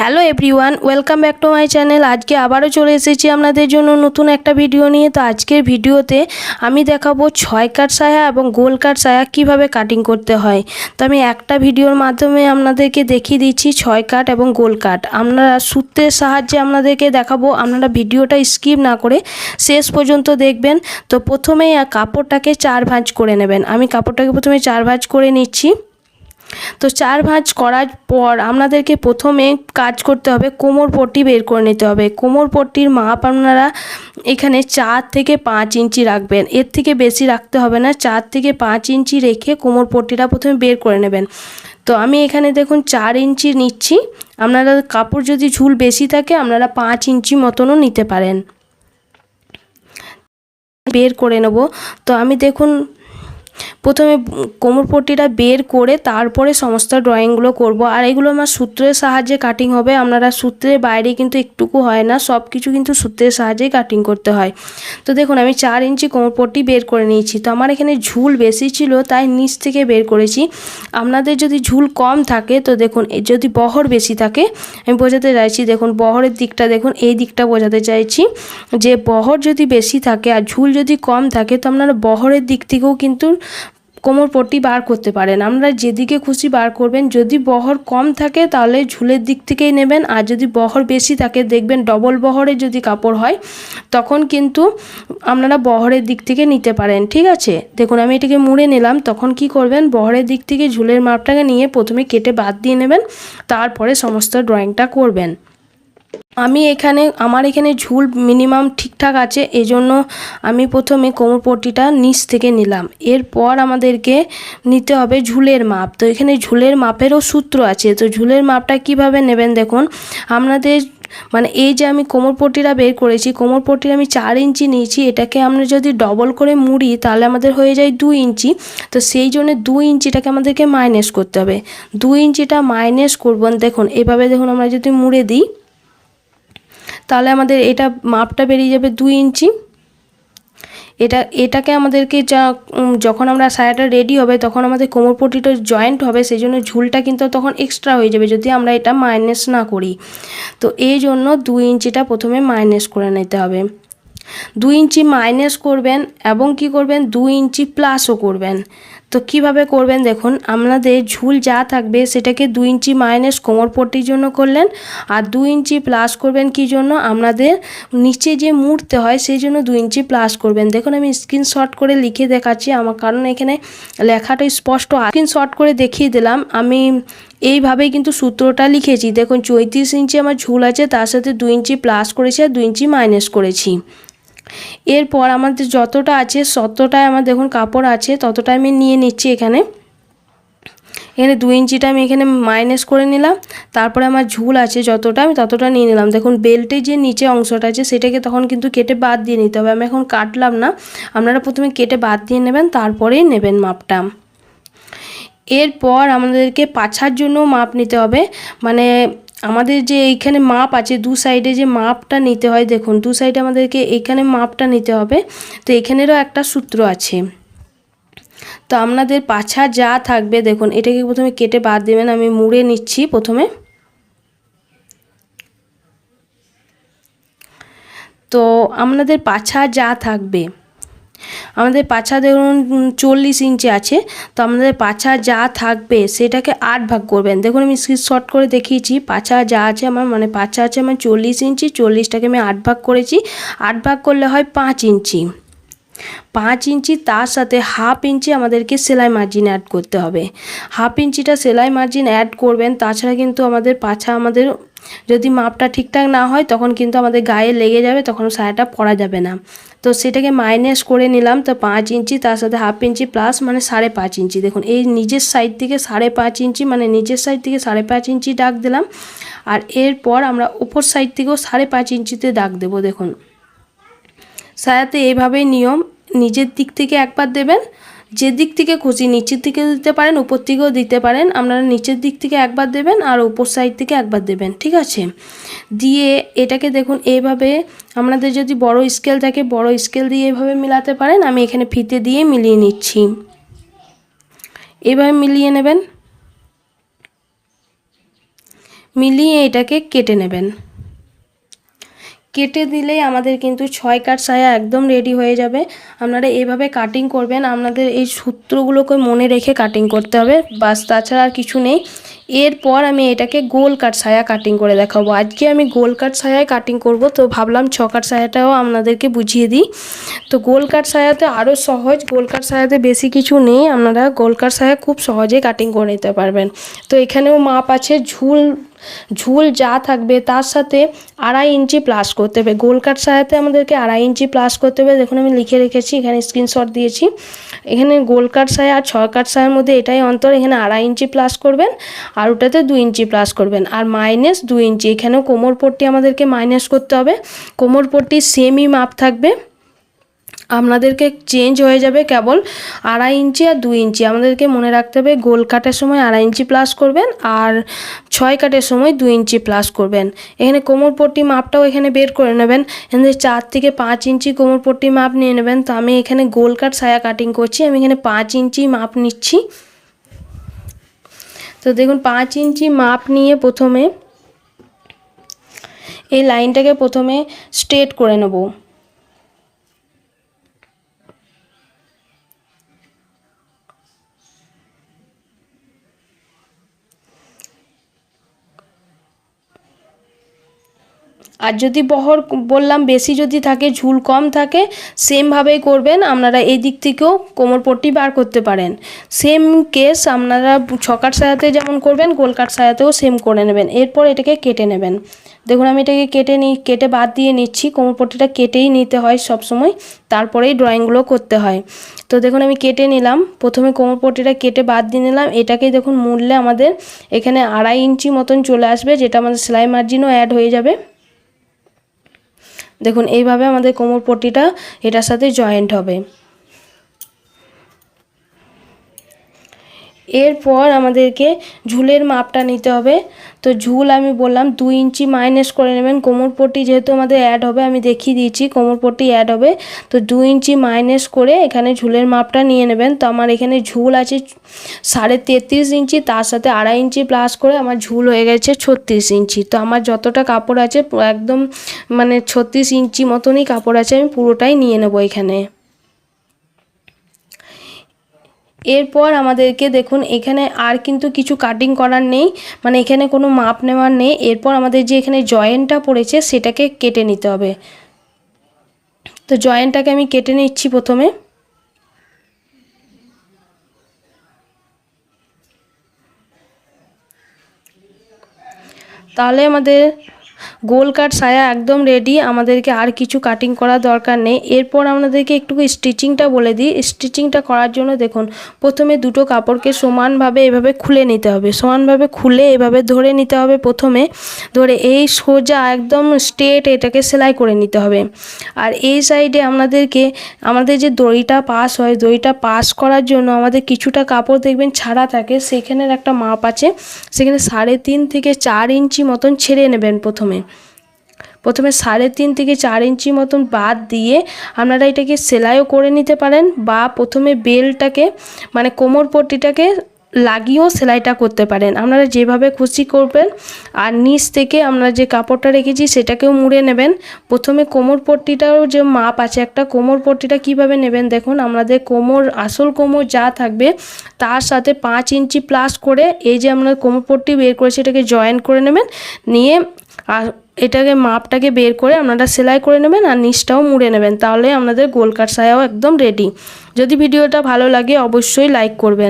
Hello everyone, welcome back to my channel. আজকে আবারও চলে এসেছি আপনাদের জন্য নতুন একটা ভিডিও নিয়ে। তো আজকের ভিডিওতে আমি দেখাবো ছয় কাট সায়া এবং গোল কাট সায়া কীভাবে কাটিং করতে হয়। তো আমি একটা ভিডিওর মাধ্যমে আপনাদেরকে দেখিয়ে দিচ্ছি ছয় কাট এবং গোল কাট আপনারা সূত্রের সাহায্যে আপনাদেরকে দেখাবো। আপনারা ভিডিওটা স্কিপ না করে শেষ পর্যন্ত দেখবেন। তো প্রথমেই কাপড়টাকে চার ভাঁজ করে নেবেন। আমি কাপড়টাকে প্রথমে চার ভাঁজ করে নিচ্ছি। তো চার ভাঁজ করার পর আপনাদেরকে প্রথমে কাজ করতে হবে, কোমর পট্টি বের করে নিতে হবে। কোমর পট্টির মাপ আপনারা এখানে চার থেকে পাঁচ ইঞ্চি রাখবেন। এর থেকে বেশি রাখতে হবে না, চার থেকে পাঁচ ইঞ্চি রেখে কোমর পট্টিটা প্রথমে বের করে নেবেন। তো আমি এখানে দেখুন চার ইঞ্চি নিচ্ছি। আপনারা কাপড় যদি ঝুল বেশি থাকে, আপনারা পাঁচ ইঞ্চি মতনও নিতে পারেন। বের করে নেব। তো আমি দেখুন প্রথমে কোমর পট্টিটা বের করে তারপরে সমস্ত ড্রয়িংগুলো করব। আর এগুলো আমার সূত্রের সাহায্যে কাটিং হবে। আপনারা সূত্রের বাইরে কিন্তু একটুকু হয় না সব কিছু কিন্তু সূত্রের সাহায্যেই কাটিং করতে হয়। তো দেখুন, আমি চার ইঞ্চি কোমর পট্টি বের করে নিয়েছি। তো আমার এখানে ঝুল বেশি ছিল, তাই নিচ থেকে বের করেছি। আপনাদের যদি ঝুল কম থাকে, তো দেখুন যদি বহর বেশি থাকে, আমি বোঝাতে চাইছি, দেখুন, বহরের দিকটা, দেখুন, এই দিকটা বোঝাতে চাইছি যে বহর যদি বেশি থাকে আর ঝুল যদি কম থাকে, তো আপনারা বহরের দিক থেকেও কিন্তু কোমর পট্টি বার করতে পারেন। আমরা যেদিকে খুশি বার করবেন। যদি বহর কম থাকে, তাহলে ঝুলের দিক থেকেই নেবেন। আর যদি বহর বেশি থাকে, দেখবেন ডবল বহরে যদি কাপড় হয়, তখন কিন্তু আপনারা বহরের দিক থেকে নিতে পারেন। ঠিক আছে? দেখুন, আমি এটাকে মুড়ে নিলাম। তখন কি করবেন? বহরের দিক থেকে ঝুলের মাপটাকে নিয়ে প্রথমে কেটে বাদ দিয়ে নেবেন। তারপরে সমস্ত ড্রয়িংটা করবেন। আমি এখানে, আমার এখানে ঝুল মিনিমাম ঠিকঠাক আছে, এজন্য আমি প্রথমে কোমর পট্টিটা নিচ থেকে নিলাম। এরপর আমাদেরকে নিতে হবে ঝুলের মাপ। তো এখানে ঝুলের মাপেরও সূত্র আছে, তো ঝুলের মাপটা কীভাবে নেবেন দেখুন? আপনাদের মানে এই যে আমি কোমর পট্টিটা বের করেছি কোমর পট্টির আমি চার ইঞ্চি নিয়েছি, এটাকে আমরা যদি ডবল করে মুড়ি, তাহলে আমাদের হয়ে যায় দুই ইঞ্চি। তো সেই জন্য দুই ইঞ্চিটাকে আমাদেরকে মাইনাস করতে হবে। দুই ইঞ্চিটা মাইনাস করবেন দেখুন, এভাবে দেখুন আমরা যদি মুড়ে দিই। তাহলে আমাদের এটা মাপটা বেরিয়ে যাবে দুই ইঞ্চি। এটা, এটাকে আমাদেরকে যা যখন আমরা সায়াটা রেডি হবে, তখন আমাদের কোমর পটিটা জয়েন্ট হবে সেই জন্য ঝুলটা কিন্তু তখন এক্সট্রা হয়ে যাবে যদি আমরা এটা মাইনাস না করি। তো এই জন্য দুই ইঞ্চিটা প্রথমে মাইনাস করে নিতে হবে। দুই ইঞ্চি মাইনাস করবেন এবং কি করবেন? দুই ইঞ্চি প্লাসও করবেন। তো কীভাবে করবেন দেখুন আপনাদের ঝুল যা থাকবে সেটাকে দু ইঞ্চি মাইনাস কোমর পট্টির জন্য করলেন আর দু ইঞ্চি প্লাস করবেন কি জন্য? আপনাদের নিচে যে মুড়তে হয় সেই জন্য দু ইঞ্চি প্লাস করবেন। দেখুন, আমি স্ক্রিনশট করে লিখে দেখাচ্ছি আমার কারণ এখানে লেখাটা স্পষ্ট স্ক্রিনশট করে দেখিয়ে দিলাম। আমি এইভাবেই কিন্তু সূত্রটা লিখেছি। দেখুন, চৌত্রিশ ইঞ্চি আমার ঝুল আছে, তার সাথে দু ইঞ্চি প্লাস করেছি আর দু ইঞ্চি মাইনাস করেছি। এরপর আমাদের যতটা আছে ততটাই আমার দেখুন কাপড় আছে, ততটা আমি নিয়ে নিচ্ছি এখানে। এখানে দু ইঞ্চিটা আমি এখানে মাইনাস করে নিলাম, তারপরে আমার ঝুল আছে যতটা, আমি ততটা নিয়ে নিলাম। দেখুন বেল্টের যে নিচে অংশটা আছে, সেটাকে তখন কিন্তু কেটে বাদ দিয়ে নিতে হবে। আমি এখন কাটলাম না, আপনারা প্রথমে কেটে বাদ দিয়ে নেবেন, তারপরেই নেবেন মাপটা। এরপর আমাদেরকে পাছার জন্য মাপ নিতে হবে। মানে আমাদের যে এইখানে মাপ আছে, দু সাইডে যে মাপটা নিতে হয়, দেখুন, দু সাইডে আমাদেরকে এইখানে মাপটা নিতে হবে। তো এখানেরও একটা সূত্র আছে। তো আপনাদের পাছা যা থাকবে, দেখুন, এটাকে প্রথমে কেটে বাদ দেবেন, আমি মুড়ে নিচ্ছি প্রথমে। তো আপনাদের পাছা যা থাকবে আমাদের পাছা ধরুন চল্লিশ ইঞ্চি আছে, তো আমাদের পাছা যা থাকবে সেটাকে আট ভাগ করবেন। দেখুন, আমি শর্ট করে দেখিয়েছি, পাছা যা আছে আমার মানে পাছা আছে আমার চল্লিশ ইঞ্চি, চল্লিশটাকে আমি আট ভাগ করেছি, আট ভাগ করলে হয় পাঁচ ইঞ্চি। পাঁচ ইঞ্চি, তার সাথে হাফ ইঞ্চি আমাদেরকে সেলাই মার্জিন অ্যাড করতে হবে। হাফ ইঞ্চিটা সেলাই মার্জিন অ্যাড করবেন, তাছাড়া কিন্তু আমাদের পাছা আমাদের যদি মাপটা ঠিকঠাক না হয়, তখন কিন্তু আমাদের গায়ে লেগে যাবে, তখন সায়াটা পরা যাবে না। তো সেটাকে মাইনাস করে নিলাম, তো পাঁচ ইঞ্চি, তার সাথে হাফ ইঞ্চি প্লাস মানে সাড়ে পাঁচ ইঞ্চি। দেখুন, এই নিজের সাইড থেকে সাড়ে পাঁচ ইঞ্চি মানে নিজের সাইড থেকে সাড়ে পাঁচ ইঞ্চি দাগ দিলাম। আর এরপর আমরা উপর সাইড থেকেও সাড়ে পাঁচ ইঞ্চিতে দাগ দেবো, দেখুন। সায়াতে এইভাবেই নিয়ম, নিজের দিক থেকে একবার দেবেন যে দিক থেকে খুশি নিচের দিকে দিতে পারেন, উপর থেকেও দিতে পারেন। আপনারা নিচের দিক থেকে একবার দেবেন আর উপর সাইড থেকে একবার দেবেন, ঠিক আছে? দিয়ে এটাকে দেখুন এইভাবে আপনাদের যদি বড় স্কেল থাকে, বড় স্কেল দিয়ে এভাবে মিলাতে পারেন। আমি এখানে ফিতে দিয়ে মিলিয়ে নিচ্ছি। এভাবে মিলিয়ে নেবেন। মিলিয়ে এটাকে কেটে নেবেন। কেটে দিলেই আমাদের কিন্তু ছয় কাট সায়া একদম রেডি হয়ে যাবে। আপনারা এভাবে কাটিং করবেন, আপনাদের এই সূত্রগুলোকে মনে রেখে কাটিং করতে হবে। বাস তাছাড়া আর কিছু নেই। এরপর আমি এটাকে গোল কাট সায়া কাটিং করে দেখাবো। আজকে আমি গোল কাট সায়ায় কাটিং করব, তো ভাবলাম ছ কাট সায়াটাও আপনাদেরকে বুঝিয়ে দিই। তো গোল কাট সায়াতে আরও সহজ, গোল কাট সায়াতে বেশি কিছু নেই। আপনারা গোল কাট সায়া খুব সহজে কাটিং করে নিতে পারবেন। তো এখানেও মাপ আছে, ঝুল ঝুল যা থাকবে তার সাথে আড়াই ইঞ্চি প্লাস করতে হবে। গোল কাট সায়াতে আমাদেরকে আড়াই ইঞ্চি প্লাস করতে হবে। দেখুন আমি লিখে রেখেছি, এখানে স্ক্রিনশট দিয়েছি। এখানে গোল কাট সায়া আর ছয় কাট সায়ার মধ্যে এটাই অন্তর, এখানে আড়াই ইঞ্চি প্লাস করবেন আর ওটাতে দু ইঞ্চি প্লাস করবেন। আর মাইনাস দু ইঞ্চি, এখানেও কোমর পট্টি আমাদেরকে মাইনাস করতে হবে। কোমর পট্টি সেমই মাপ থাকবে। আপনাদেরকে চেঞ্জ হয়ে যাবে কেবল আড়াই ইঞ্চি আর দুই ইঞ্চি। আমাদেরকে মনে রাখতে হবে গোল কাটের সময় আড়াই ইঞ্চি প্লাস করবেন আর ছয় কাটের সময় দুই ইঞ্চি প্লাস করবেন। এখানে কোমর পট্টি মাপটাও এখানে বের করে নেবেন। এখানে চার থেকে পাঁচ ইঞ্চি কোমর পট্টি মাপ নিয়ে নেবেন। তো আমি এখানে গোল কাট সায়া কাটিং করছি। আমি এখানে পাঁচ ইঞ্চি মাপ নিচ্ছি। তো দেখুন, পাঁচ ইঞ্চি মাপ নিয়ে প্রথমে এই লাইনটাকে প্রথমে স্ট্রেট করে নেব। আর যদি বহর বললাম বেশি যদি থাকে, ঝুল কম থাকে সেমভাবেই করবেন। আপনারা এই দিক থেকেও কোমর পট্টি বার করতে পারেন। সেম কেস আপনারা ছকাট সায়াতে যেমন করবেন গোলকাট সায়াতেও সেম করে নেবেন। এরপর এটাকে কেটে নেবেন। দেখুন, আমি এটাকে কেটে নিই কেটে বাদ দিয়ে নিচ্ছি। কোমর পট্টিটা কেটেই নিতে হয় সব সময় তারপরেই ড্রয়িংগুলো করতে হয়। তো দেখুন, আমি কেটে নিলাম। প্রথমে কোমর পট্টিটা কেটে বাদ দিয়ে নিলাম। এটাকেই দেখুন মূল্যে আমাদের এখানে আড়াই ইঞ্চি মতন চলে আসবে, যেটা আমাদের সেলাই মার্জিনও অ্যাড হয়ে যাবে। দেখুন এইভাবে আমাদের কোমর পট্টিটা এটার সাথে জয়েন্ট হবে। এরপর আমাদেরকে ঝুলের মাপটা নিতে হবে। তো ঝুল আমি বললাম দুই ইঞ্চি মাইনাস করে নেবেন। কোমর পট্টি যেহেতু আমাদের অ্যাড হবে, আমি দেখিয়ে দিয়েছি কোমর পট্টি অ্যাড হবে। তো দুই ইঞ্চি মাইনাস করে এখানে ঝুলের মাপটা নিয়ে নেবেন। তো আমার এখানে ঝুল আছে সাড়ে তেত্রিশ ইঞ্চি, তার সাথে আড়াই ইঞ্চি প্লাস করে আমার ঝুল হয়ে গেছে ছত্রিশ ইঞ্চি। তো আমার যতটা কাপড় আছে, একদম মানে ছত্রিশ ইঞ্চি মতনই কাপড় আছে, আমি পুরোটাই নিয়ে নেব এখানে। এরপর আমাদেরকে দেখুন, এখানে আর কিন্তু কিছু কাটিং করার নেই মানে এখানে কোনো মাপ নেওয়ার নেই। এরপর আমাদের যে এখানে জয়েন্টটা পড়েছে, সেটাকে কেটে নিতে হবে। তো জয়েন্টটাকে আমি কেটে নিচ্ছি প্রথমে। তাহলে আমাদের গোল কাট সায়া একদম রেডি আমাদেরকে আর কিছু কাটিং করার দরকার নেই। এরপর আপনাদেরকে একটু স্টিচিংটা বলে দিই। স্টিচিংটা করার জন্য দেখুন, প্রথমে দুটো কাপড়কে সমানভাবে এভাবে খুলে নিতে হবে। সমানভাবে খুলে এভাবে ধরে নিতে হবে প্রথমে। ধরে এই সোজা একদম স্ট্রেট এটাকে সেলাই করে নিতে হবে। আর এই সাইডে আপনাদেরকে আমাদের যে দড়িটা পাস হয়, দড়িটা পাস করার জন্য আমাদের কিছুটা কাপড় দেখবেন ছাড়া থাকে। সেখানের একটা মাপ আছে। সেখানে সাড়ে তিন থেকে চার ইঞ্চি মতন ছেড়ে নেবেন প্রথমে। প্রথমে। প্রথমে সাড়ে তিন থেকে চার ইঞ্চি মতন বাদ দিয়ে আপনারা এটাকে সেলাইও করে নিতে পারেন বা প্রথমে বেলটাকে মানে কোমর পট্টিটাকে লাগিয়েও সেলাইটা করতে পারেন। আপনারা যেভাবে খুশি করবেন আর নিচ থেকে আমরা যে কাপড়টা রেখেছি সেটাকেও মুড়ে নেবেন। প্রথমে কোমর পট্টিটাও যে মাপ আছে, একটা কোমর পট্টিটা কীভাবে নেবেন দেখুন, আমাদের কোমর, আসল কোমর যা থাকবে তার সাথে পাঁচ ইঞ্চি প্লাস করে এই যে আমরা কোমর পট্টি বের করেছি এটাকে জয়েন করে নেবেন। নিয়ে আর এটাকে মাপটাকে বের করে আপনারা সেলাই করে নেবেন আর নিচটাও মুড়ে নেবেন, তাহলে আপনাদের গোলকার সায়াও একদম রেডি যদি ভিডিওটা ভালো লাগে অবশ্যই লাইক করবেন।